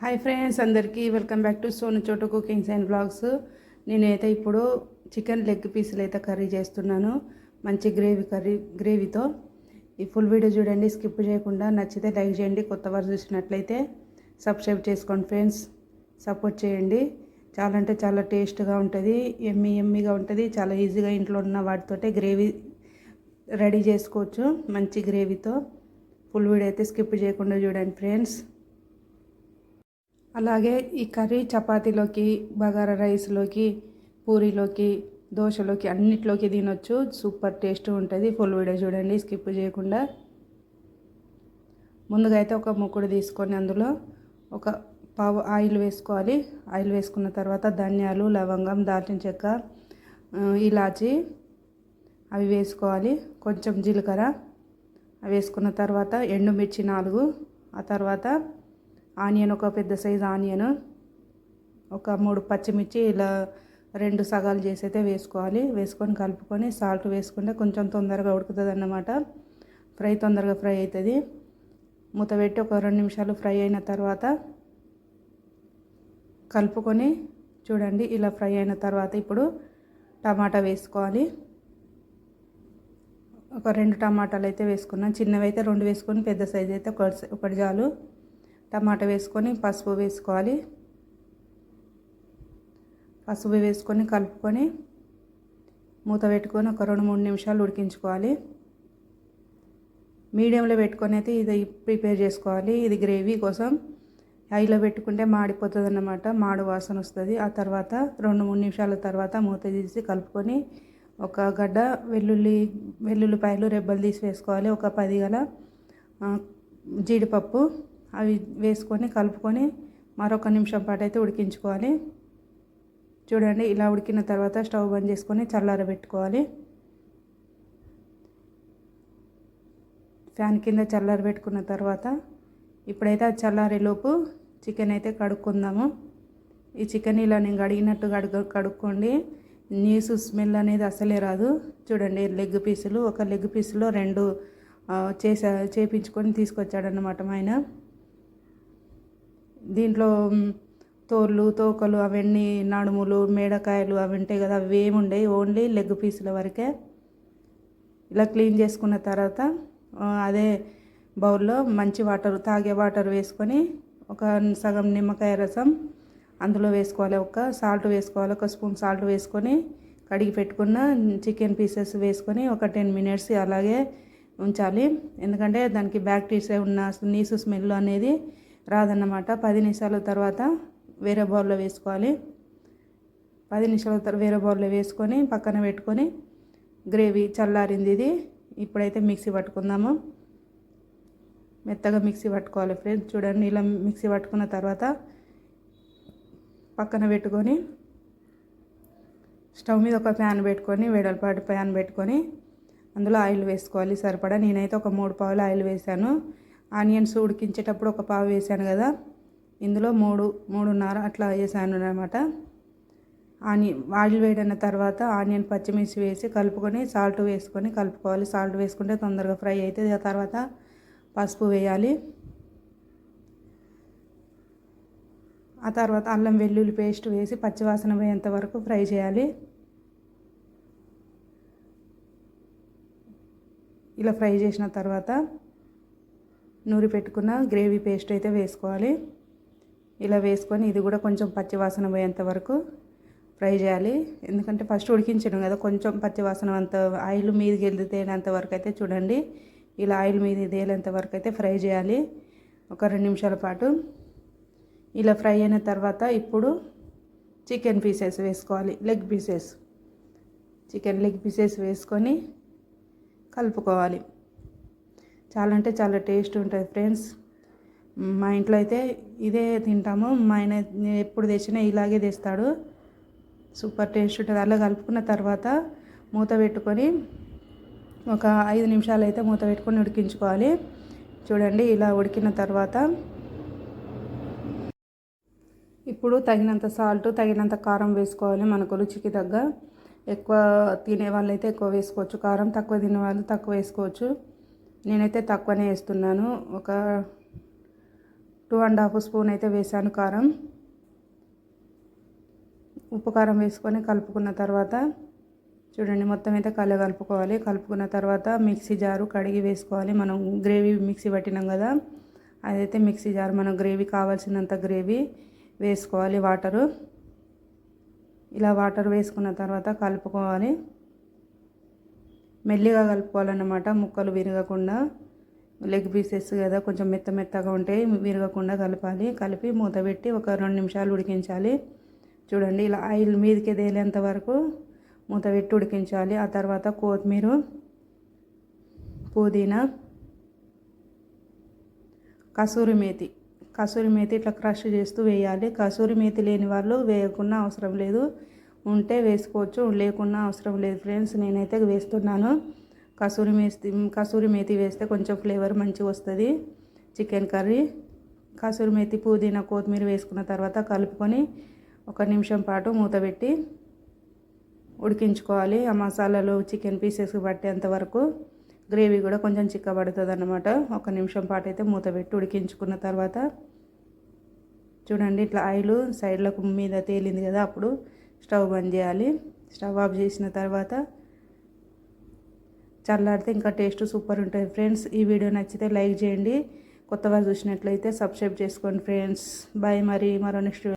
Hi friends అందరికీ welcome back to Sonu Chotu cookings and blogs. నేనైతే ఇప్పుడు chicken leg పీసులు అయితే కర్రీ చేస్తున్నాను మంచి గ్రేవీ కర్రీ గ్రేవీతో. ఈ ఫుల్ వీడియో చూడండి స్కిప్ చేయకుండా నచ్చితే లైక్ చేయండి కొత్త వారు చూసినట్లయితే సబ్స్క్రైబ్ చేసుకోండి ఫ్రెండ్స్ సపోర్ట్ చేయండి. చాలా అంటే చాలా టేస్ట్గా ఉంటుంది ఎమ్మి ఎమ్మిగా ఉంటుంది చాలా ఈజీగా ఇంట్లో ఉన్న వాటితోటే గ్రేవీ రెడీ చేసుకోవచ్చు మంచి గ్రేవీతో. ఫుల్ వీడియో అయితే స్కిప్ చేయకుండా చూడండి ఫ్రెండ్స్. అలాగే ఈ కర్రీ చపాతీలోకి బగారా రైస్లోకి పూరీలోకి దోశలోకి అన్నిట్లోకి తినొచ్చు. సూపర్ టేస్ట్ ఉంటుంది. ఫుల్ వీడియో చూడండి స్కిప్ చేయకుండా. ముందుగా అయితే ఒక ముక్కుడు తీసుకొని అందులో ఒక పావు ఆయిల్ వేసుకోవాలి. ఆయిల్ వేసుకున్న తర్వాత ధనియాలు లవంగం దాల్చిన చెక్క ఇలాచి అవి వేసుకోవాలి. కొంచెం జీలకర్ర అవి వేసుకున్న తర్వాత ఎండుమిర్చి నాలుగు ఆ తర్వాత ఆనియన్ ఒక పెద్ద సైజు ఆనియన్ ఒక మూడు పచ్చిమిర్చి ఇలా రెండు సగాలు చేసి అయితే వేసుకోవాలి. వేసుకొని కలుపుకొని సాల్ట్ వేసుకుంటే కొంచెం తొందరగా ఉడుకుతుంది అన్నమాట. ఫ్రై తొందరగా ఫ్రై అవుతుంది మూత పెట్టి ఒక రెండు నిమిషాలు ఫ్రై అయిన తర్వాత కలుపుకొని చూడండి ఇలా ఫ్రై అయిన తర్వాత ఇప్పుడు టమాటా వేసుకోవాలి. ఒక రెండు టమాటాలు అయితే వేసుకున్నాను. చిన్నవి అయితే రెండు వేసుకొని పెద్ద సైజు అయితే ఒకటి ఒకటి చాలు. టమాటా వేసుకొని పసుపు వేసుకోవాలి. పసుపు వేసుకొని కలుపుకొని మూత పెట్టుకొని ఒక రెండు మూడు నిమిషాలు ఉడికించుకోవాలి. మీడియంలో పెట్టుకొని అయితే ఇది ప్రిపేర్ చేసుకోవాలి. ఇది గ్రేవీ కోసం. హైలో పెట్టుకుంటే మాడిపోతుంది అన్నమాట మాడు వాసన వస్తుంది. ఆ తర్వాత రెండు మూడు నిమిషాల తర్వాత మూత తీసి కలుపుకొని ఒక గడ్డ వెల్లుల్లి వెల్లుల్లిపాయలు రెబ్బలు తీసి వేసుకోవాలి. ఒక పది గల జీడిపప్పు. అవి వేసుకొని కలుపుకొని మరొక నిమిషం పాటు అయితే ఉడికించుకోవాలి. చూడండి ఇలా ఉడికిన తర్వాత స్టవ్ బంద్ చేసుకొని చల్లారబెట్టుకోవాలి ఫ్యాన్ కింద చల్లారబెట్టుకున్న తర్వాత ఇప్పుడైతే అది చల్లారేలోపు చికెన్ అయితే కడుక్కుందాము. ఈ చికెన్ ఇలా నేను కడిగినట్టు కడుగు కడుక్కోండి. నీసు స్మెల్ అనేది అసలే రాదు. చూడండి లెగ్ పీసులు ఒక లెగ్ పీసులో రెండు చేసా చేపించుకొని తీసుకొచ్చాడన్నమాట ఆయన. దీంట్లో మ్, తోళ్ళు తోకలు అవన్నీ నడుములు మేడకాయలు అవి ఉంటాయి కదా అవి ఏమి ఓన్లీ లెగ్ పీసుల వరకే. ఇలా క్లీన్ చేసుకున్న తర్వాత అదే బౌల్లో మంచి వాటర్ తాగే వాటర్ వేసుకొని ఒక సగం నిమ్మకాయ రసం అందులో వేసుకోవాలి. ఒక సాల్ట్ వేసుకోవాలి. ఒక స్పూన్ సాల్ట్ వేసుకొని కడిగి పెట్టుకున్న చికెన్ పీసెస్ వేసుకొని ఒక టెన్ మినిట్స్ అలాగే ఉంచాలి. ఎందుకంటే దానికి బ్యాక్టీరియా ఉన్న నీసు స్మెల్ అనేది రాదన్నమాట. పది నిమిషాల తర్వాత వేరే బౌల్లో వేసుకోవాలి. పది నిమిషాల తర్వాత వేరే బౌల్లో వేసుకొని పక్కన పెట్టుకొని గ్రేవీ చల్లారింది ఇది. ఇప్పుడైతే మిక్సీ పట్టుకుందాము. మెత్తగా మిక్సీ పట్టుకోవాలి ఫ్రెండ్స్. చూడండి ఇలా మిక్సీ పట్టుకున్న తర్వాత పక్కన పెట్టుకొని స్టవ్ మీద ఒక ప్యాన్ పెట్టుకొని వెడల్పాటి ప్యాన్ పెట్టుకొని అందులో ఆయిల్ వేసుకోవాలి సరిపడా. నేనైతే ఒక మూడు పావులు ఆయిల్ వేసాను. ఆనియన్స్ ఉడికించేటప్పుడు ఒక పావు వేసాను కదా. ఇందులో మూడు మూడున్నర అట్లా వేసాను అనమాట ఆనియన్ ఆయిల్ వేడిన తర్వాత ఆనియన్ పచ్చిమిర్చి వేసి కలుపుకొని సాల్ట్ వేసుకొని కలుపుకోవాలి. సాల్ట్ వేసుకుంటే తొందరగా ఫ్రై అవుతుంది. ఆ తర్వాత పసుపు వేయాలి. ఆ తర్వాత అల్లం వెల్లుల్లి పేస్ట్ వేసి పచ్చివాసన పోయేంత వరకు ఫ్రై చేయాలి. ఇలా ఫ్రై చేసిన తర్వాత నూరి పెట్టుకున్న గ్రేవీ పేస్ట్ అయితే వేసుకోవాలి. ఇలా వేసుకొని ఇది కూడా కొంచెం పచ్చివాసన పోయేంత వరకు ఫ్రై చేయాలి. ఎందుకంటే ఫస్ట్ ఉడికించడం కదా కొంచెం పచ్చివాసన అంత ఆయిల్ మీదకి వెళ్ళి తేలేంత వరకు అయితే చూడండి. ఇలా ఆయిల్ మీద తేలేంత వరకు అయితే ఫ్రై చేయాలి. ఒక రెండు నిమిషాల పాటు. ఇలా ఫ్రై అయిన తర్వాత ఇప్పుడు చికెన్ పీసెస్ వేసుకోవాలి leg pieces. Chicken leg pieces వేసుకొని కలుపుకోవాలి. చాలా అంటే చాలా టేస్ట్ ఉంటుంది ఫ్రెండ్స్. మా ఇంట్లో అయితే ఇదే తింటాము. మా ఆయన ఎప్పుడు తెచ్చినా ఇలాగే తెస్తాడు. సూపర్ టేస్ట్ ఉంటుంది. అలా కలుపుకున్న తర్వాత మూత పెట్టుకొని ఒక ఐదు నిమిషాలు అయితే మూత పెట్టుకొని ఉడికించుకోవాలి. చూడండి ఇలా ఉడికిన తర్వాత ఇప్పుడు తగినంత సాల్ట్ తగినంత కారం వేసుకోవాలి మనకు రుచికి తగ్గ. ఎక్కువ తినే వాళ్ళైతే ఎక్కువ వేసుకోవచ్చు. కారం తక్కువ తినే వాళ్ళు తక్కువ వేసుకోవచ్చు. నేనైతే తక్కువనే వేస్తున్నాను. ఒక టూ అండ్ హాఫ్ స్పూన్ అయితే వేసాను కారం. ఉప్పు కారం వేసుకొని కలుపుకున్న తర్వాత చూడండి మొత్తం అయితే కల కలుపుకోవాలి. కలుపుకున్న తర్వాత మిక్సీ జారు కడిగి వేసుకోవాలి. మనం గ్రేవీ మిక్సీ పట్టినాం కదా అదైతే మిక్సీ జారు. మనం గ్రేవీ కావాల్సినంత గ్రేవీ వేసుకోవాలి వాటరు. ఇలా వాటర్ వేసుకున్న తర్వాత కలుపుకోవాలి. మెల్లిగా కలుపుకోవాలన్నమాట. ముక్కలు విరగకుండా లెగ్ పీసెస్ కదా కొంచెం మెత్త మెత్తగా ఉంటాయి విరగకుండా కలపాలి. కలిపి మూత పెట్టి ఒక రెండు నిమిషాలు ఉడికించాలి. చూడండి ఇలా ఆయిల్ మీదకి తేలేంత వరకు మూత పెట్టి ఉడికించాలి. ఆ తర్వాత కొత్తిమీర పుదీనా కసూరి మేతి. కసూరి మేతి ఇట్లా క్రష్ చేస్తూ వేయాలి. కసూరి మేతి లేని వాళ్ళు వేయకుండా అవసరం లేదు. ఉంటే వేసుకోవచ్చు. లేకున్నా అవసరం లేదు ఫ్రెండ్స్. నేనైతే వేస్తున్నాను. కసూరి మేతి కసూరి మేతి వేస్తే కొంచెం ఫ్లేవర్ మంచిగా వస్తుంది. Chicken curry. కసూరి మేతి పుదీనా కొత్తిమీర వేసుకున్న తర్వాత కలుపుకొని ఒక నిమిషం పాటు మూత పెట్టి ఉడికించుకోవాలి. ఆ మసాలాలు చికెన్ పీసెస్ పట్టేంత వరకు గ్రేవీ కూడా కొంచెం చిక్కబడుతుంది అన్నమాట ఒక నిమిషం పాటు అయితే మూత పెట్టి ఉడికించుకున్న తర్వాత చూడండి ఇట్లా ఆయిల్ సైడ్లకు మీద తేలింది కదా అప్పుడు స్టవ్ బంద్ చేయాలి. స్టవ్ ఆఫ్ చేసిన తర్వాత చల్లారితే ఇంకా టేస్ట్ సూపర్ ఉంటుంది ఫ్రెండ్స్. ఈ వీడియో నచ్చితే లైక్ చేయండి. కొత్తగా చూసినట్లయితే సబ్స్క్రైబ్ చేసుకోండి ఫ్రెండ్స్. బాయ్ మరి మరో నెక్స్ట్